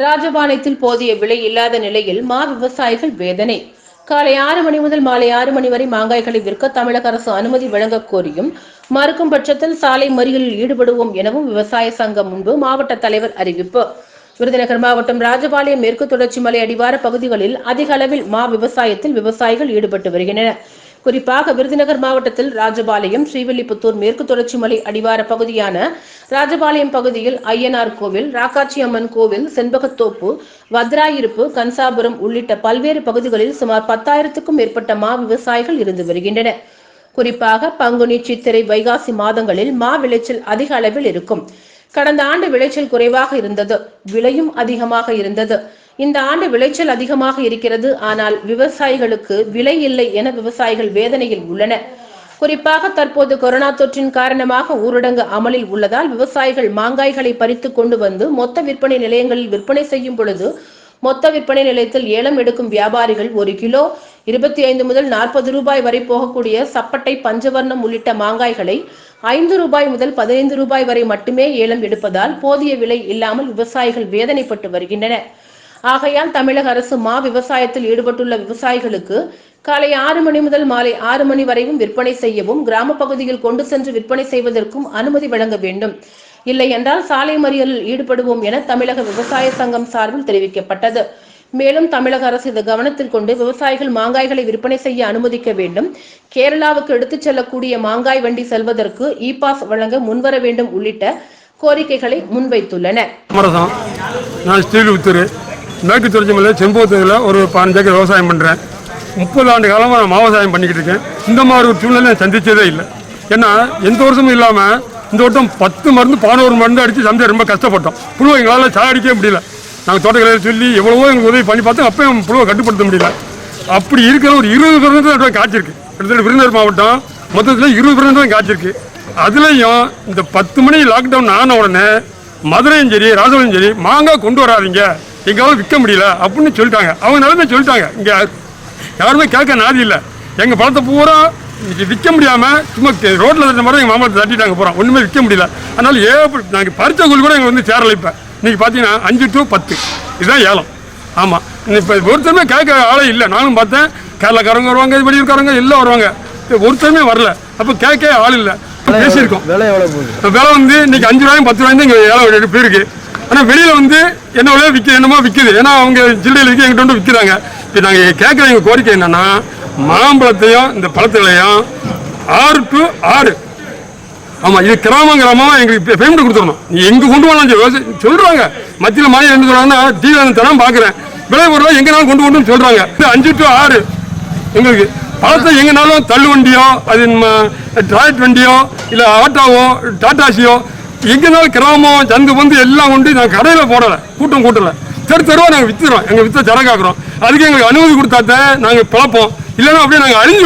ராஜபாளையத்தில் போதிய விலை இல்லாத நிலையில் மா விவசாயிகள் வேதனை. காலை ஆறு மணி முதல் மாலை ஆறு மணி வரை மாங்காய்களை விற்க தமிழக அரசு அனுமதி வழங்கக் கோரியும் மறுக்கும் பட்சத்தில் சாலை மறியலில் ஈடுபடுவோம் எனவும் விவசாய சங்கம் முன்பு மாவட்ட தலைவர் அறிவிப்பு. விருதுநகர் மாவட்டம் ராஜபாளையம் மேற்கு தொடர்ச்சி மலை அடிவார பகுதிகளில் அதிக அளவில் மா விவசாயத்தில் விவசாயிகள் ஈடுபட்டு வருகின்றனர். குறிப்பாக விருதுநகர் மாவட்டத்தில் ராஜபாளையம் ஸ்ரீவில்லிபுத்தூர் மேற்கு தொடர்ச்சி மலை அடிவார பகுதியான ராஜபாளையம் பகுதியில் ஐயனார் கோவில் ராக்காச்சி அம்மன் கோவில் செண்பகத்தோப்பு வத்ராயிருப்பு கன்சாபுரம் உள்ளிட்ட பல்வேறு பகுதிகளில் சுமார் பத்தாயிரத்துக்கும் மேற்பட்ட மா விவசாயிகள் இருந்து வருகின்றனர். குறிப்பாக பங்குனி சித்திரை வைகாசி மாதங்களில் மா விளைச்சல் அதிக அளவில் இருக்கும். கடந்த ஆண்டு விளைச்சல் குறைவாக இருந்தது. விலையும் அதிகமாக இருந்தது. இந்த ஆண்டு விளைச்சல் அதிகமாக இருக்கிறது. ஆனால் விவசாயிகளுக்கு விலை இல்லை என விவசாயிகள் வேதனையில் உள்ளனர் குறிப்பாக தற்போது கொரோனா தொற்றின் காரணமாக ஊரடங்கு அமலில் உள்ளதால் விவசாயிகள் மாங்காய்களை பறித்து கொண்டு வந்து மொத்த விற்பனை நிலையங்களில் விற்பனை செய்யும் பொழுது மொத்த விற்பனை நிலையத்தில் ஏலம் எடுக்கும் வியாபாரிகள் ஒரு கிலோ இருபத்தி ஐந்து முதல் நாற்பது ரூபாய் வரை போகக்கூடிய சப்பட்டை பஞ்சவர்ணம் உள்ளிட்ட மாங்காய்களை ஐந்து ரூபாய் முதல் பதினைந்து ரூபாய் வரை மட்டுமே ஏலம் எடுப்பதால் போதிய விலை இல்லாமல் விவசாயிகள் வேதனைப்பட்டு வருகின்றனர். ஆகையால் தமிழக அரசு மா விவசாயத்தில் ஈடுபட்டுள்ள விவசாயிகளுக்கு காலை ஆறு மணி முதல் மாலை ஆறு மணி வரையும் விற்பனை செய்யவும் கிராம பகுதியில் கொண்டு சென்று விற்பனை செய்வதற்கும் அனுமதி வழங்க வேண்டும். இல்லை என்றால் சாலை மறியலில் ஈடுபடுவோம் என தமிழக விவசாய சங்கம் சார்பில் தெரிவிக்கப்பட்டது. மேலும் தமிழக அரசு இதை கவனத்தில் கொண்டு விவசாயிகள் மாங்காய்களை விற்பனை செய்ய அனுமதிக்க வேண்டும். கேரளாவுக்கு எடுத்துச் செல்லக்கூடிய மாங்காய் வண்டி செல்வதற்கு இ பாஸ் வழங்க முன்வர வேண்டும் உள்ளிட்ட கோரிக்கைகளை முன்வைத்துள்ளனர். மேற்கு தொடர்ச்சி மலை செம்பூத்தூரில் ஒரு பதினஞ்சு ஏக்கர் விவசாயம் பண்ணுறேன் முப்பது ஆண்டு காலமாக நான் விவசாயம் பண்ணிக்கிட்டு இருக்கேன். இந்த மாதிரி ஒரு சூழ்நிலை நான் இல்லை. ஏன்னா எந்த வருஷமும் இல்லாமல் இந்த வருஷம் பத்து மருந்து பதினோரு மருந்து அடித்து சமைச்சா ரொம்ப கஷ்டப்பட்டோம். புழுவை எங்களால் சாடிக்கவே முடியல. நாங்கள் தோட்டக்கலையில் சொல்லி எவ்வளவோ எங்களுக்கு உதவி பண்ணி பார்த்தோம் அப்போயும் புழுவை கட்டுப்படுத்த முடியல. அப்படி இருக்கிற ஒரு இருபது பிறந்த தான் காய்ச்சிருக்கு. கிட்டத்தட்ட விருந்தர் மாவட்டம் மொத்தத்தில் இருபது பிறந்த தான் காய்ச்சிருக்கு. அதுலேயும் இந்த பத்து மணி லாக்டவுன் ஆன உடனே மதுரையும் சரி ராஜபாளையம் சரி மாங்காய் கொண்டு வராதிங்க. எங்களால் விற்க முடியல அப்படின்னு சொல்லிட்டாங்க. அவங்க நிலைமை சொல்லிட்டாங்க. இங்கே யாருமே கேட்க நாதி இல்லை. எங்கள் பழத்தை பூரா இன்னைக்கு விற்க முடியாமல் சும்மா ரோட்டில் தட்ட மாதிரி எங்கள் மாமலத்தை தட்டிட்டாங்க போகிறோம் ஒன்றுமே விற்க முடியல. அதனால ஏ நாங்கள் பறிச்ச கூலி கூட எங்களுக்கு வந்து சேரலை இப்போ. இன்னைக்கு பார்த்தீங்கன்னா அஞ்சு டு பத்து. இதுதான் ஏலம். ஆமாம் இப்போ ஒருத்தருமே கேட்க ஆளே இல்லை. நானும் பார்த்தேன். கேரளாக்காரங்க வருவாங்க வெளியூர்காரங்க எல்லாம் வருவாங்க. ஒருத்தருமே வரல. அப்போ கேட்க ஆள் இல்லை. பேசியிருக்கோம். விலை எவ்வளோ போகுது? விலை வந்து இன்னைக்கு அஞ்சு ரூபாயும் பத்து ரூபாயும் இங்கே ஏழை எடுப்பு இருக்கு. ஆனால் வெளியில் வந்து என்ன விற்க என்னமோ விற்குது ஏன்னா அவங்க ஜில்லையில் விற்க எங்கிட்ட வந்து விற்கிறாங்க இப்போ நாங்கள் கேட்குற எங்கள் கோரிக்கை என்னென்னா மாம்பழத்தையும் இந்த பழத்துகளையும் ஆறு டு ஆறு. ஆமாம் இது கிராமம் கிராமம் எங்களுக்கு பேமெண்ட் கொடுத்துடணும். நீ எங்கே கொண்டு வரலாம் சரி, சொல்கிறாங்க மத்தியில் மாநிலம் என்ன சொல்கிறாங்கன்னா தீவிரம் தரம் பார்க்குறேன் விலை பொருளாக எங்கேனாலும் கொண்டு வரணும்னு சொல்கிறாங்க அஞ்சு டு ஆறு. எங்களுக்கு பழத்தை எங்கேனாலும் தள்ளு வண்டியோ அது டிராய்ட் வண்டியோ இல்லை ஆட்டோவோ டாட்டாசியோ எங்கேனாலும் கிராமம் சந்து வந்து எல்லாம் கொண்டு நாங்கள் கடையில் போடலை. கூட்டம் கூட்டலை. தெரு தெருவாக நாங்கள் விற்றுறோம் எங்கள் விற்ற சரக்காக்குறோம் அதுக்கு எங்களுக்கு அனுமதி கொடுத்தாத்த நாங்கள் பிழப்போம் இல்லைன்னா அப்படியே நாங்கள் அழிஞ்சு